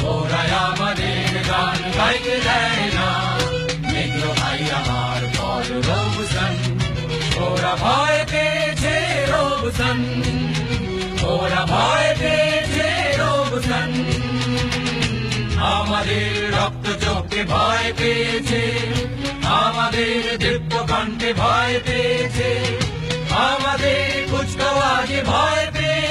ওরাই আমাদের ওরা ভয় পেয়েছে রবুসান। আমাদের রক্ত চোখে ভয় পেয়েছে। আমাদের দীপ্ত কণ্ঠে ভয় পেয়েছে। আমাদের কুচকাওয়াজে ভয় পেয়েছে।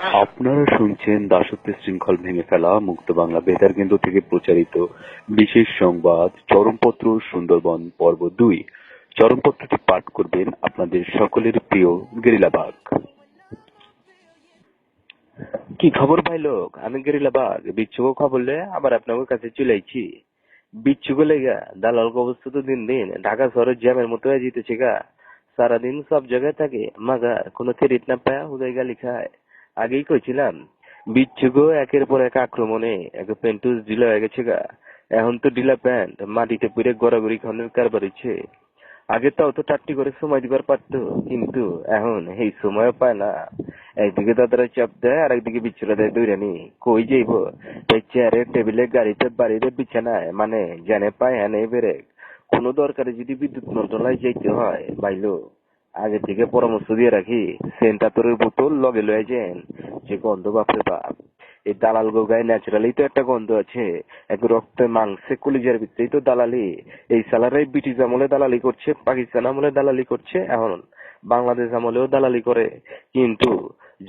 আপনারা শুনছেন দাসত্বের শৃঙ্খল ভেঙে ফেলা, মুক্ত বাংলা বেতার কেন্দ্র থেকে প্রচারিত বিশেষ সংবাদ, চরমপত্র, সুন্দরবন, পর্ব দুই। চরমপত্রটি পাঠ করবেন আপনাদের সকলের প্রিয় গেরিলা বাঘ। কি খবর ভাই লোক? আমি গেরিলা বাঘ। বিচ্ছুকো খবর লে আবার আপনাদের কাছে চলে আইছি। বিচ্ছুকো লেগা দালাল অবস্থা তো দিন দিন। ঢাকা শহরের জ্যামের মতো হয়ে যেতেছে গা। সারাদিন সব জায়গায় থাকে মাগার কোনো ক্রেডিট না পায় উদয় গালি খায় আগেই কইছিলাম, বিচ্ছুগো একের পর এক আক্রমণে এক পেন্টুস ঢিলা হয়ে গেছে গা। এখন তো ঢিলা প্যান্ট, মাটিতে পুরে গড়াগড়ি খনের কারবার হচ্ছে আগে তো অত টাট্টি করে সময় দিবার পারতো, কিন্তু এখন এই সময় পায় না। একদিকে দাদারা চাপ দেয় আর একদিকে বিচ্ছুরা দেয় দৈরানি। কই যাইব? এই চেয়ারে টেবিলে, গাড়িতে, বাড়িতে বিছানায় মানে জানে পায় হ্যাঁ নেই বেড়ে কোনো দরকারে যদি বিদ্যুৎ মন্ত্রণালয় যাইতে হয়, বাইলো। আগে থেকে পরামর্শ দিয়ে রাখি সেন্টাতরের বোতল লগে লয়ে যান যে গন্ধ বাপরে বাপ। এই দালাল গো গায়ে ন্যাচারালি তো একটা গন্ধ আছে, এক রক্তে মাংসে কলিজার ভিতরেই তো দালালি। এই সালারাই ব্রিটিশ আমলে দালালি করছে, পাকিস্তান আমলে দালালি করছে, এখন বাংলাদেশ আমলেও দালালি করে। কিন্তু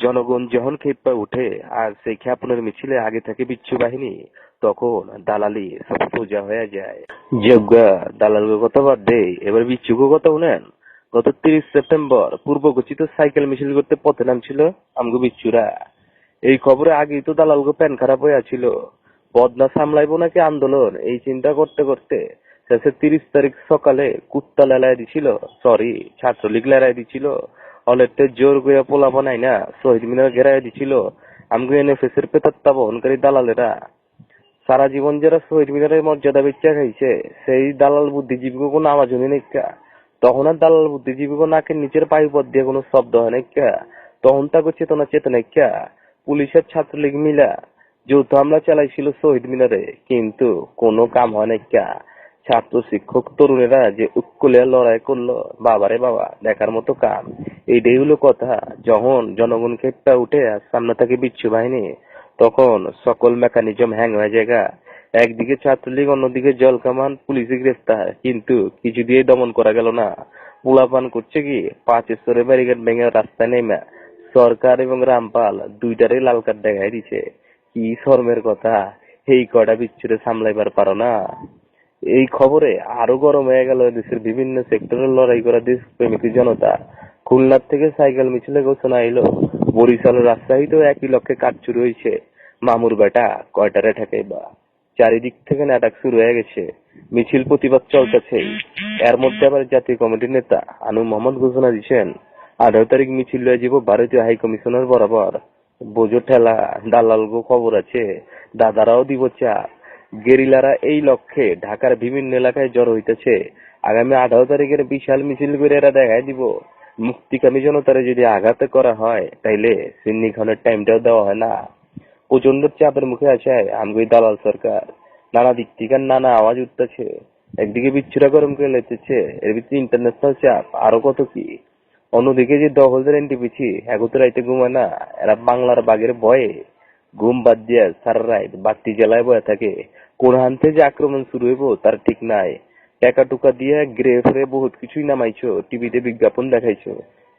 জনগণ যখন খেপা উঠে, আর সেই খ্যাপনের মিছিলে আগে থেকে বিচ্ছু বাহিনী, তখন দালালি সব সোজা হয়ে যায়। যোগ্যা দালাল কথা বাদ দে এবার বিচ্ছুকো কথা উনেন? গত তিরিশ সেপ্টেম্বর পূর্ব ঘোষিত সাইকেল মিছিল করতে পথে নামছিল আমগো বিচ্ছুরা। এই খবরে আগেই তো দালালগো প্যান খারাপ হয়ে বদনা সামলাইবো নাকি আন্দোলন? এই চিন্তা করতে করতে শেষে তিরিশ তারিখ সকালে কুত্তা লেলায় দিছিল সরি ছাত্রলীগ লেলায় দিছিল। অলেতে জোর করে পোলা বানাই না, শহীদ মিনার ঘেরাই দিছিল। আমগো এনএফএস এর পেতাত্তা বহনকারী দালালেরা। সারা জীবন যারা শহীদ মিনারের মর্যাদা বেচা খাইছে, সেই দালাল বুদ্ধিজীবীকে কোনো আওয়াজ হয়নি নাকি তখন আর দালাল বুদ্ধিজীবীকে নাকের নিচের পাইপদ দিয়ে কোনো শব্দ হয় নাকি তখন তাকে চেতনা চেতনা কে? পুলিশের ছাত্রলীগ মিলা যৌথ হামলা চালাইছিল শহীদ মিনারে, কিন্তু কোনো কাম হয় কা? ছাত্র শিক্ষক তরুণেরা যে উৎকুলে লড়াই করল, বাবারে বাবা, দেখার মতো কাম। এইটাই হলো কথা। যখন জনগণ খেপটা উঠে সামনে থাকে বিচ্ছু বাহিনী, তখন সকল মেকানিজম হ্যাং হয়ে যায় গা। একদিকে ছাত্রলীগ, অন্যদিকে জল কামান, পুলিশে গ্রেফতার। কিন্তু কিছু দিয়ে দমন করা গেল না। পোলাপান করছে কি? পাঁচ স্তরে ব্যারিকেড ভেঙে রাস্তায় নেমে সরকার এবং রামপাল দুইটারে লাল কার্ড দেখাই দিছে। কি শর্মের কথা? এই কটা বিচ্ছুরে সামলাইবার পারো না। এই খবরে আরও গরম হয়ে গেল দেশের বিভিন্ন সেক্টরে লড়াই করা দেশ প্রেমিক জনতা। খুলনার থেকে সাইকেল মিছিলে ঘোষণা এলো। বরিশাল রাজশাহীতেও একই লক্ষ্যে কাজ শুরু হয়েছে। মামুর বেটা কয়টারে ঠেকাইবা? চারিদিক থেকে নাটক শুরু হয়ে গেছে। মিছিল প্রতিবাদ চলতেছে। এর মধ্যে আবার জাতীয় কমিটির নেতা আনু মোহাম্মদ ঘোষণা দিচ্ছেন আঠারো তারিখ মিছিল লয়ে যাব ভারতীয় হাই কমিশনার বরাবর। বোঝো ঠেলা দালাল গো খবর আছে, দাদারাও দিব চাপ গেরিলারা এই লক্ষ্যে ঢাকার বিভিন্ন এলাকায় জড়ো হইতেছে। আগামী আঠারো তারিখের বিশাল মিছিল করে এরা দেখাই দিব। মুক্তিকামী জনতারে যদি আঘাত করা হয়, তাইলে সিন্নি খানের টাইমটাও দেওয়া হয় না। প্রচণ্ড চাপের মুখে আছে আমগুই দালাল সরকার। নানা দিক থেকে নানা আওয়াজ উঠতেছে। একদিকে বিচ্ছুরা গরম করে লেতেছে, এর ভিতরে ইন্টারন্যাশনাল চাপ, আরও কত কি? অন্যদিকে যে দখলদার এনটিপিছি এগোতে রাইতে ঘুমায় না, এরা বাংলার বাগের ভয়ে। ঘুম বাদ দিয়ে সারা রাত বাতি জ্বালায় বয়ে থাকে। কোন হান্তে যে আক্রমণ শুরু হইব, তার ঠিক নাই। টাকা টুকা দিয়ে গ্রেফরে বহুত কিছুই নামাইছো টিভিতে বিজ্ঞাপন দেখাইছো।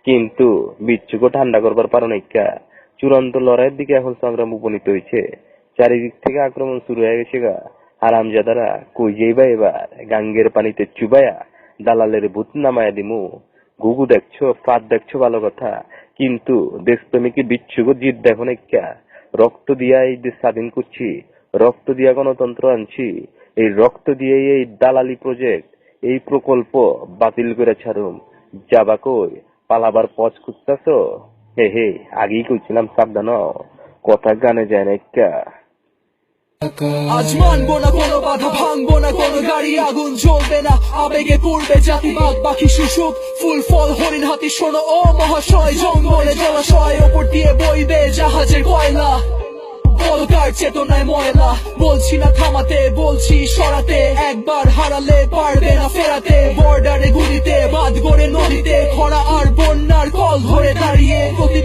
কিন্তু বিচ্ছুকো ঠান্ডা করবার পারো নাইকা চূড়ান্ত লড়াইয়ের দিকে এখন সংগ্রাম উপনীত হয়েছে। চারিদিক থেকে আক্রমণ শুরু হয়ে গেছে গা। হারামজাদারা কই যাইবা এবার? গাঙ্গের পানিতে চুবায়া দালালের ভূত নামায়া দিমু। গুগু দেখছ, ফাঁদ দেখছ ভালো কথা। কিন্তু দেশপ্রেমিক বিচ্ছুক জিত দেখো নাইকা। রক্ত দিয়া এই দেশ স্বাধীন করছি। রক্ত দিয়া গণতন্ত্র আনছি। এই রক্ত দিয়ে এই দালালি প্রজেক্ট এই প্রকল্প বাতিল করে ছাড়ুম। যাবা কই? পালাবার পথ খুঁজতেছ? হে হে আগেই কইছিলাম সাবধান কথা গানে যায় না একটা আজ না কোনো বাধা না কোনো গাড়ি আগুন জ্বলবে না আবেগে পূর্বে জাতিবাদ বাকি শিশুক ফুল ফল হরিণ হাতি শোনো ও মহাশয় জঙ্গলে জলাশয় ওপর দিয়ে বইবে জাহাজের কয়লা পদকার চেতনায় ময়লা বলছি না থামাতে বলছি সরাতে একবার হারালে পারবে না ফেরাতে বর্ডারে গুলিতে বাদ গড়ে নদীতে খরা আর বন্যার কল ধরে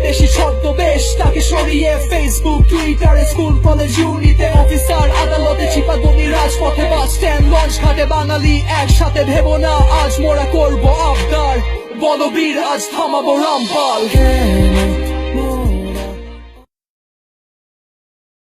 বেশ তাকে সরিয়ে ফেসবুক টুইটারে স্কুল, কলেজ, ইউনিতে অফিসার, আদালতে চিপাগনি রাজপথে বাস স্ট্যান্ড লঞ্চ ঘাটে বাঙালি একসাথে ভেবো না, আজ মোরা করব আবদার। বলবীর আজ থামাবো রামপাল।